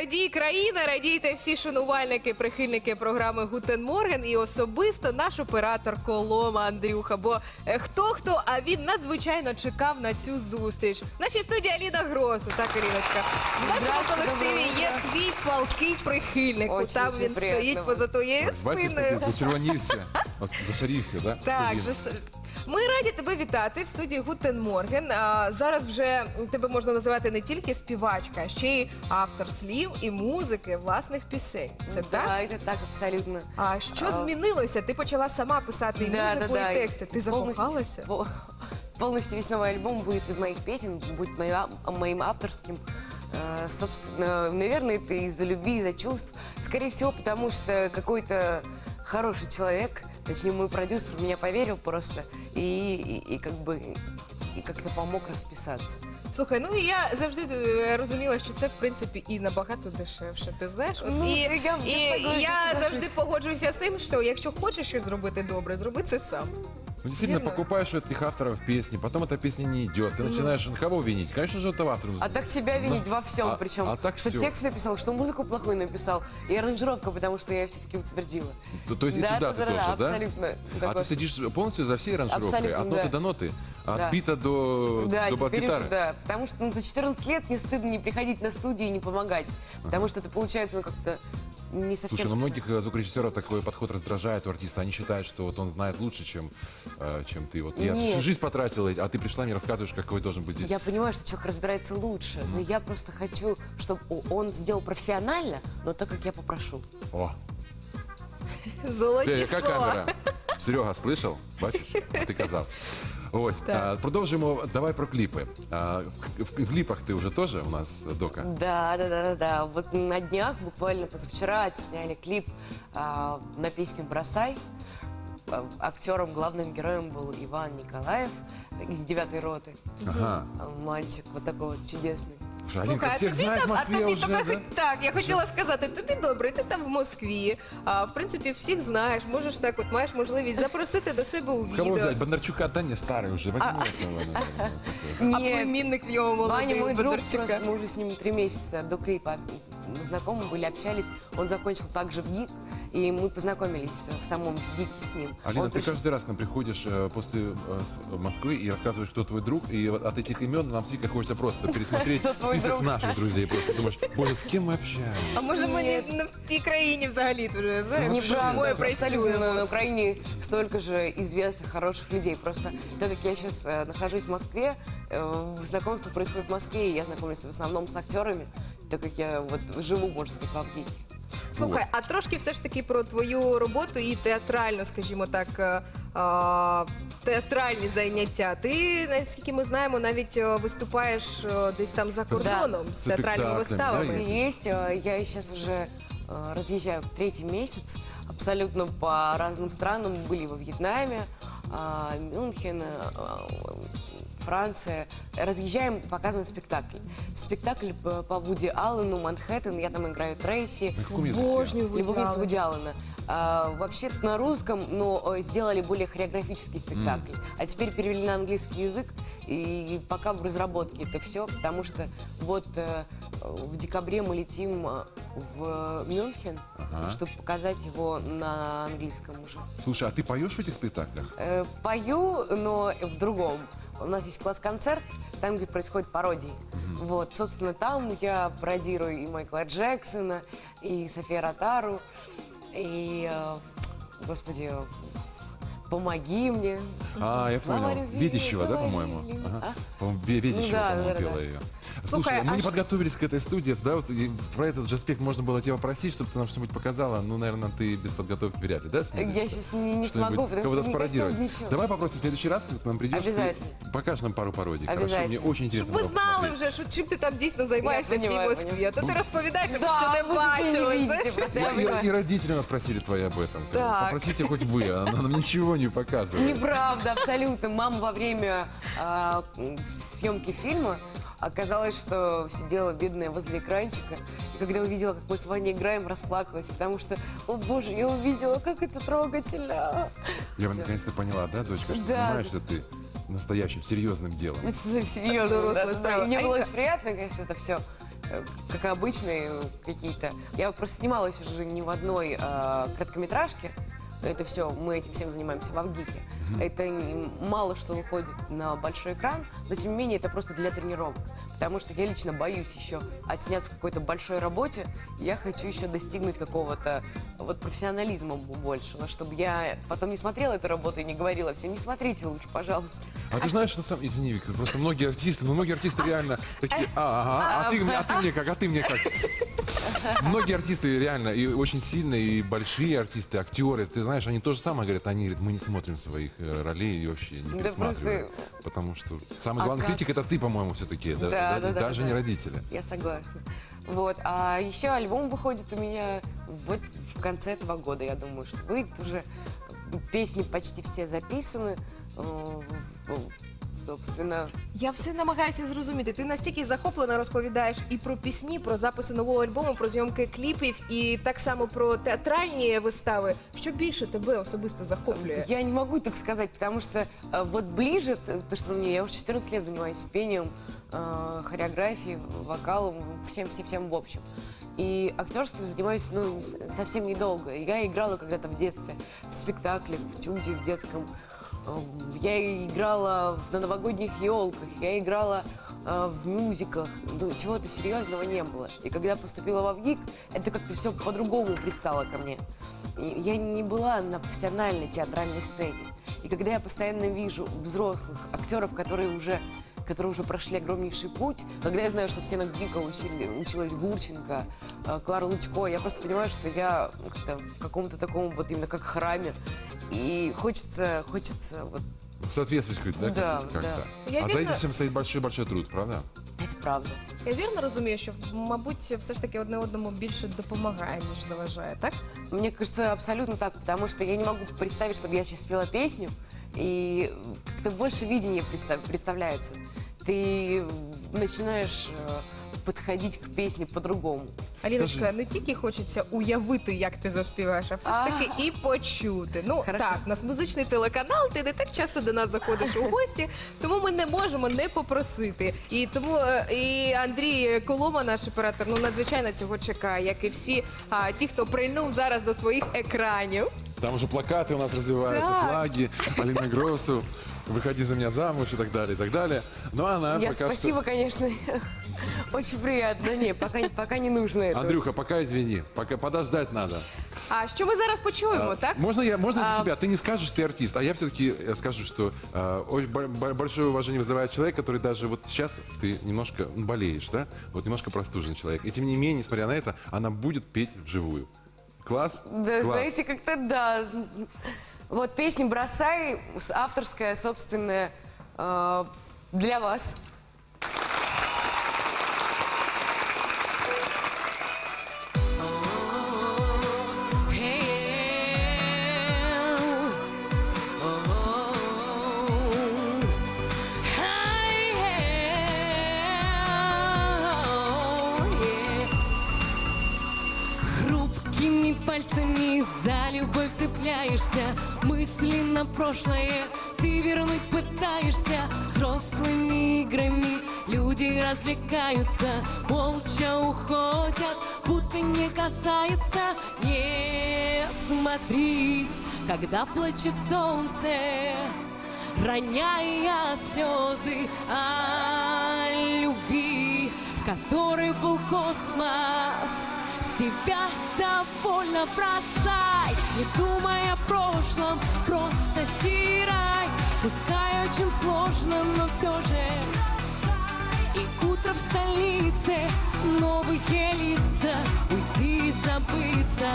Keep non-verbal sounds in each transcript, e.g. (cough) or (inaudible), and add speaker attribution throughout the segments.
Speaker 1: радій країна, радійте всі шанувальники, прихильники програми Гутен Морген і особисто наш оператор Колома Андрюха. Бо е, хто хто, а він надзвичайно чекав на цю зустріч. В нашій студії Аліна Гросу, так, Іриночка. В нашому колективі є твій палкий прихильник.
Speaker 2: Очень,
Speaker 1: Там
Speaker 2: очень
Speaker 1: він
Speaker 2: приємно.
Speaker 1: стоїть поза твоєю
Speaker 3: Бачиш,
Speaker 1: спиною.
Speaker 3: такий зачервонівся, от зашарівся, да?
Speaker 1: Так,
Speaker 3: Це
Speaker 1: же с- ми раді тебе вітати в студії Гутен Морген. А, зараз вже тебе можна називати не тільки співачка, а ще й автор слів і музики власних пісень. Це так?
Speaker 2: Да, это так, абсолютно.
Speaker 1: А що
Speaker 2: А.
Speaker 1: змінилося? Ти почала сама писати і музику, і тексти. Ти закохалася?
Speaker 2: Полностью, пол- полностью весь новый альбом будет из моих песен, будет моя- моим авторским. Э, Собственно, наверное, это из-за любви, из-за чувств. Скорее всего, потому что какой-то хороший человек, точнее, мой продюсер в меня поверил просто и, и- и как бы и как-то помог расписаться.
Speaker 1: Слухай, ну і я завжди е, розуміла, що це в принципі і набагато дешевше. Ти знаєш? От,
Speaker 2: Ну,
Speaker 1: і,
Speaker 2: я- я
Speaker 1: і
Speaker 2: согласна,
Speaker 1: я
Speaker 2: соглашусь.
Speaker 1: завжди погоджуюся з тим, що якщо хочеш щось зробити добре, зроби це сам.
Speaker 3: Ну, действительно,
Speaker 1: Верно.
Speaker 3: покупаешь у этих авторов песни, потом эта песня не идет. Ты начинаешь кого винить? Конечно же, это автор.
Speaker 2: А так себя винить
Speaker 3: Ну,
Speaker 2: во всем,
Speaker 3: а-
Speaker 2: причем.
Speaker 3: а так
Speaker 2: что
Speaker 3: всё.
Speaker 2: текст написал, что музыку плохую написал, и аранжировка, потому что я все-таки утвердила.
Speaker 3: То, то есть и туда ты тоже, да?
Speaker 2: абсолютно.
Speaker 3: А
Speaker 2: Такой-
Speaker 3: ты следишь полностью за всей аранжировкой,
Speaker 2: Абсолютно,
Speaker 3: от ноты
Speaker 2: да.
Speaker 3: до ноты, от
Speaker 2: Да.
Speaker 3: бита до,
Speaker 2: Да,
Speaker 3: до
Speaker 2: теперь уже,
Speaker 3: бас-гитары?
Speaker 2: да. Потому что ну, за 14 лет не стыдно не приходить на студию и не помогать. Потому что это получается ну, как-то не совсем...
Speaker 3: Слушай, ну многих э, звукорежиссеров такой подход раздражает у артиста. Они считают, что вот он знает лучше, чем, э, чем ты. Вот я
Speaker 2: Нет.
Speaker 3: всю жизнь потратила, а ты пришла мне рассказываешь, какой должен быть здесь.
Speaker 2: Я понимаю, что человек разбирается лучше, но я просто хочу, чтобы он сделал профессионально, но так, как я попрошу.
Speaker 3: О, (laughs) яка
Speaker 1: слова.
Speaker 3: камера? (laughs) Серега, слышав? Бачиш? А ти казав. Ось,
Speaker 1: Так.
Speaker 3: а, продовжимо. Давай про кліпи. А, в, в, кліпах ти вже теж у нас дока?
Speaker 2: Да, да, да, да, да. Вот на днях, буквально позавчера, сняли клип а, на песню «Бросай». А, Актером, главным героем был Иван Николаев из девятой роты.
Speaker 3: Ага.
Speaker 2: А, Мальчик вот такой вот чудесный.
Speaker 3: Слушай,
Speaker 1: Слухай,
Speaker 3: Алінка,
Speaker 1: а
Speaker 3: всіх
Speaker 1: тобі
Speaker 3: знають в
Speaker 1: там, а
Speaker 3: Москві
Speaker 1: тобі
Speaker 3: вже,
Speaker 1: тебе
Speaker 3: да?
Speaker 1: хоч так. Я хотіла сказати, тобі добре, ти там в Москві. А в принципі, всіх знаєш, можеш так, от маєш можливість запросити до себе у
Speaker 3: Кого
Speaker 1: відео.
Speaker 3: взять? Бондарчука? Да не, старый уже. Возьми этого, наверное, такой.
Speaker 1: А (laughs)
Speaker 2: Нет,
Speaker 1: племінник його
Speaker 2: Ваня
Speaker 1: молодий
Speaker 2: мой друг,
Speaker 1: Бондарчука.
Speaker 2: просто мы уже с ним три месяца до клипа мы знакомы были, общались. Он закончил также в ГИК, и мы познакомились в самом ГИКе с ним.
Speaker 3: Алина,
Speaker 2: Он
Speaker 3: ты
Speaker 2: пришел-
Speaker 3: каждый раз к нам приходишь э, после э, с- Москвы и рассказываешь, кто твой друг, и вот от этих имен нам с Викой хочется просто пересмотреть (laughs)
Speaker 2: Кто твой
Speaker 3: список
Speaker 2: друг?
Speaker 3: наших друзей. Просто думаешь, боже, с кем мы общаемся?
Speaker 1: А може ми не,
Speaker 2: Ні.
Speaker 1: не в тій країні взагалі вже знаєш?
Speaker 2: Неправда,
Speaker 1: Двоє
Speaker 2: абсолютно.
Speaker 1: працюємо.
Speaker 2: На Украине столько же известных, хороших людей. Просто так как я сейчас нахожусь в Москве, э, знакомство происходит в Москве, и я знакомлюсь в основном с актерами, так как я вот живу, можно сказать, в Авгике.
Speaker 1: Слухай, а трошки все ж таки про твою роботу і театральну, скажімо так, е, а, театральні заняття. Ти, наскільки ми знаємо, навіть е, виступаєш е, десь там за кордоном з
Speaker 3: З
Speaker 1: театральними
Speaker 3: спектаклями, да,
Speaker 1: виставами.
Speaker 3: є?
Speaker 2: Есть, э, я сейчас уже э, разъезжаю третий месяц, абсолютно по разным странам. Были во Вьетнаме, а, Мюнхен, а, Франция. Разъезжаем, показываем спектакль. Спектакль по по Вуди Аллену, Манхэттен, я там играю Трейси.
Speaker 1: Обожнюю Вуді
Speaker 2: Любовница. Вуди Аллена. А, вообще на русском, но э, сделали более хореографический спектакль. А теперь перевели на английский язык, и пока в разработке это все, потому что вот э, в декабре мы летим э, в Мюнхен,
Speaker 3: Ага.
Speaker 2: чтобы показать его на английском уже.
Speaker 3: Слушай, а ты поешь в этих спектаклях?
Speaker 2: Э, пою, но в другом. У нас есть класс-концерт, там, где происходят пародии. Вот, собственно, там я пародирую и Майкла Джексона, и София Ротару, и, э, господи, «Помоги мне».
Speaker 3: А, я
Speaker 2: Слова
Speaker 3: понял.
Speaker 2: любви
Speaker 3: Видящего, да, по-моему? Ага.
Speaker 2: А?
Speaker 3: По-моему, Видящего,
Speaker 2: Ну да,
Speaker 3: по-моему,
Speaker 2: да,
Speaker 3: пела
Speaker 2: да.
Speaker 3: ее.
Speaker 1: Слушай,
Speaker 3: Слушай, мы
Speaker 1: а
Speaker 3: не
Speaker 1: ш-
Speaker 3: подготовились к этой студии, да, вот и про этот же аспект можно было тебя попросить, чтобы ты нам что-нибудь показала. Ну, наверное, ты без подготовки вряд ли, да?
Speaker 2: Я
Speaker 3: снимешься?
Speaker 2: сейчас не, не
Speaker 3: Что-нибудь
Speaker 2: смогу, потому
Speaker 3: кого-то
Speaker 2: что не
Speaker 3: спародировать.
Speaker 2: ничего.
Speaker 3: Давай попросим в следующий раз, когда ты нам придешь,
Speaker 2: Обязательно.
Speaker 3: ты покажешь нам пару пародий. Хорошо,
Speaker 2: Обязательно.
Speaker 3: мне очень
Speaker 1: Щоб
Speaker 3: интересно.
Speaker 1: ви
Speaker 3: было
Speaker 1: знали
Speaker 3: посмотреть.
Speaker 1: вже, що чим ти там дійсно займаєшся в тій
Speaker 2: понимаю,
Speaker 1: Москві. А то ти розповідаєш, що ми
Speaker 2: Да,
Speaker 1: ще не
Speaker 2: ви ж ще не
Speaker 1: бачили.
Speaker 2: видите,
Speaker 1: знаєш?
Speaker 2: просто
Speaker 3: И,
Speaker 2: я
Speaker 3: и-
Speaker 2: понимаю.
Speaker 3: и родители нас просили твои об этом.
Speaker 1: Так.
Speaker 3: Попросите хоть вы, она нам ничего не показывает.
Speaker 2: Неправда, абсолютно. Мама во время а, м, съемки фильма оказалось, что сидела бедная возле экранчика. И когда увидела, как мы с Ваней играем, расплакалась, потому что, о боже, я увидела, как это трогательно.
Speaker 3: Я наконец-то поняла, да, дочка, что
Speaker 2: Да.
Speaker 3: занимаешься ты настоящим, серьезным делом.
Speaker 2: Серьезно, да, да, Мне
Speaker 1: А
Speaker 2: было
Speaker 1: Инга-
Speaker 2: очень приятно, конечно, это все э, как обычные какие-то. Я просто снималась уже не в одной э, короткометражке. Это все, мы этим всем занимаемся в Авгике. Это мало что выходит на большой экран, но тем не менее это просто для тренировок. Потому что я лично боюсь еще отсняться в какой-то большой работе. Я хочу еще достигнуть какого-то вот профессионализма большего, чтобы я потом не смотрела эту работу и не говорила всем, не смотрите лучше, пожалуйста.
Speaker 3: А ты знаешь, на самом извини, Виктор, просто многие артисты, ну многие артисты реально такие, а, ага, а ты, мне- а ты мне как, а ты мне как? Многие артисты реально, и очень сильные, и большие артисты, актеры, ты знаешь, они то же самое говорят, они говорят, мы не смотрим своих э, ролей и вообще не
Speaker 2: Да
Speaker 3: пересматриваем.
Speaker 2: просто-
Speaker 3: Потому что самый
Speaker 2: А
Speaker 3: главный
Speaker 2: как?
Speaker 3: критик это ты, по-моему, все-таки, да,
Speaker 2: Да,
Speaker 3: да,
Speaker 2: да, да,
Speaker 3: даже
Speaker 2: да.
Speaker 3: не родители.
Speaker 2: Я согласна. Вот. А еще альбом выходит у меня вот в конце этого года, я думаю, что выйдет уже. Песни почти все записаны. Э, Собственно,
Speaker 1: Я все намагаюся зрозуміти. Ти настільки захоплено розповідаєш і про пісні, про записи нового альбому, про зйомки кліпів, і так само про театральні вистави. Що більше тебе особисто захоплює?
Speaker 2: я не могу так сказать, потому что э, вот ближе, т- то, что мне, я уже 14 лет занимаюсь пением, э, хореографией, вокалом, всем-всем-всем в общем. И актерским занимаюсь ну, не с- совсем недолго. Я играла когда-то в детстве в спектакле, в тюде, в детском. Эм, Я играла на новогодних елках, я играла э, в мюзиклах. Ну, чего-то серьезного не было. И когда поступила в АВГИК, это как-то все по-другому предстало ко мне. И я не была на профессиональной театральной сцене. И когда я постоянно вижу взрослых актеров, которые уже которые уже прошли огромнейший путь. Когда я знаю, что все на ГИКа учили, училась Гурченко, э, Клара Лучко, я просто понимаю, что я ну, как-то в каком-то таком вот именно как храме. И хочется, хочется вот
Speaker 3: Соответствовать какой-то, да?
Speaker 2: Да,
Speaker 3: как-то?
Speaker 2: да.
Speaker 1: Я
Speaker 3: а за
Speaker 1: верно-
Speaker 3: этим всем стоит большой-большой труд, правда?
Speaker 2: это правда.
Speaker 1: Я вірно розумію, що мабуть все ж таки одне одному більше допомагає, ніж заважає, так?
Speaker 2: Мне кажется, абсолютно так, потому что я не могу представить, чтобы я сейчас спела песню, и как-то больше видения представ- представляется. Ты начинаешь э, подходить к песне по-другому.
Speaker 1: Аліночка,
Speaker 3: Скажи.
Speaker 1: не тільки хочеться уявити, як ти заспіваєш, а все ж таки і почути. Ну
Speaker 2: Хорошо.
Speaker 1: так, у нас музичний телеканал, ти не так часто до нас заходиш у гості, тому ми не можемо не попросити. І тому е, і Андрій Колома, наш оператор, ну надзвичайно цього чекає, як і всі а, ті, хто прильнув зараз до своїх екранів.
Speaker 3: Там уже плакаты у нас развиваются,
Speaker 1: Так.
Speaker 3: флаги, Алина Гроссу, выходи за меня замуж и так далее, и так далее. Но она
Speaker 2: я
Speaker 3: пока
Speaker 2: спасибо, конечно, очень приятно. Не, пока, пока не нужно
Speaker 3: что...
Speaker 2: это.
Speaker 3: Андрюха, пока извини, пока подождать надо.
Speaker 1: А що ми зараз почуємо,
Speaker 3: А,
Speaker 1: так?
Speaker 3: Можно я, можно за
Speaker 2: А-
Speaker 3: тебя? Ты не скажешь, ты артист, а я все-таки скажу, что э, очень бо- бо- большое уважение вызывает человек, который даже вот сейчас ты немножко болеешь, да? Вот немножко простужен человек. И тем не менее, несмотря на это, она будет петь вживую. Класс?
Speaker 2: Да,
Speaker 3: Класс.
Speaker 2: знаете, как-то да. Вот песня «Бросай» авторская, собственная, э, для вас.
Speaker 4: Цепляешься Мысли на прошлое. Ты вернуть пытаешься Взрослыми играми. Люди развлекаются Молча уходят, будто не касается Не смотри, когда плачет солнце Роняя слезы о любви В которой был космос тебя довольно бросай Не думай о прошлом, просто стирай Пускай очень сложно, но все же и утро в столице, новые лица, уйти и забыться.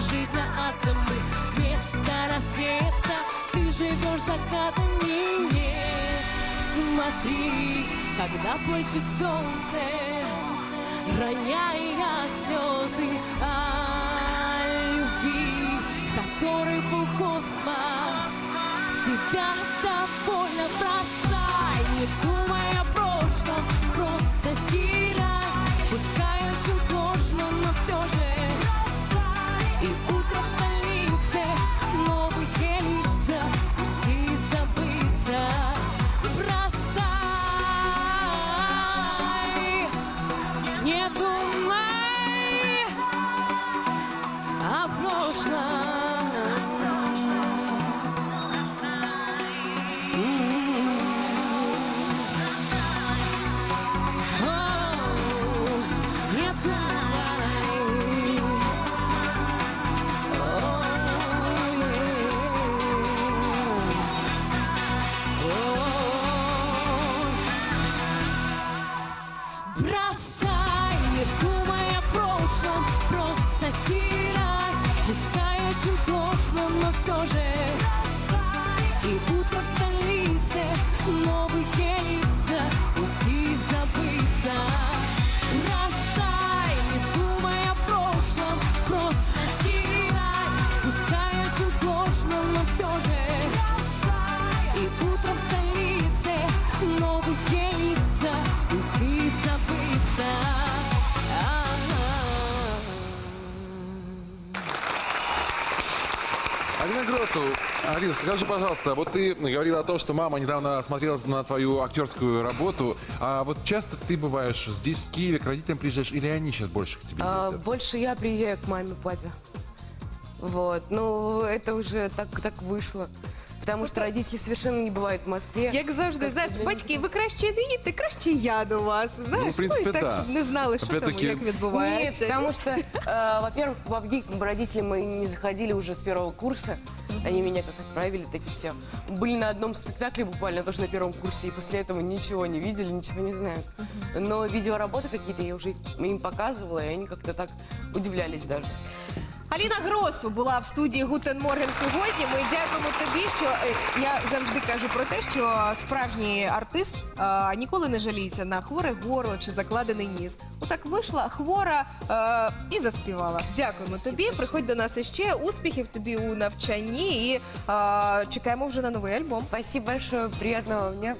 Speaker 4: Жизнь на атомы Вместо рассвета. Ты живешь закатами Нет,
Speaker 2: смотри, когда плачет солнце, роняя слезы о любви, который был космос, себя довольно
Speaker 3: Алина Гросу, Алина, скажи, пожалуйста, вот ты говорила о том, что мама недавно смотрела на твою актерскую работу, а вот часто ты бываешь здесь, в Киеве, к родителям приезжаешь, или они сейчас больше к тебе
Speaker 5: А,
Speaker 3: ездят?
Speaker 5: больше я приезжаю к маме, папе. Вот, ну это уже так, так вышло. Потому что родители совершенно не бывают в Москве.
Speaker 1: Як завжди, знаєш, батьки, ви краще не їдьте, краще я до вас. Знаєш,
Speaker 3: Ну, в принципе,
Speaker 1: і так
Speaker 3: да.
Speaker 1: щоб не знали, що там,
Speaker 3: Опять-таки-
Speaker 1: як
Speaker 5: Нет,
Speaker 1: відбувається.
Speaker 5: потому что, э, во-первых, в Авгик родители мы не заходили уже с первого курса. Они меня как отправили, так и все. Были на одном спектакле буквально тоже на первом курсе, и после этого ничего не видели, ничего не знают. Но видеоработы какие-то я уже им показывала, и они как-то так удивлялись даже.
Speaker 1: Аліна Гросу була в студії Гутен Морген сьогодні. Ми дякуємо тобі, що е, я завжди кажу про те, що справжній артист е, ніколи не жаліється на хворе горло чи закладений ніс. Отак вийшла хвора е, і заспівала. Дякуємо тобі. Приходь до нас іще. Успіхів тобі у навчанні і е, чекаємо вже на новий альбом.
Speaker 5: Спасибо большое, приятного дня.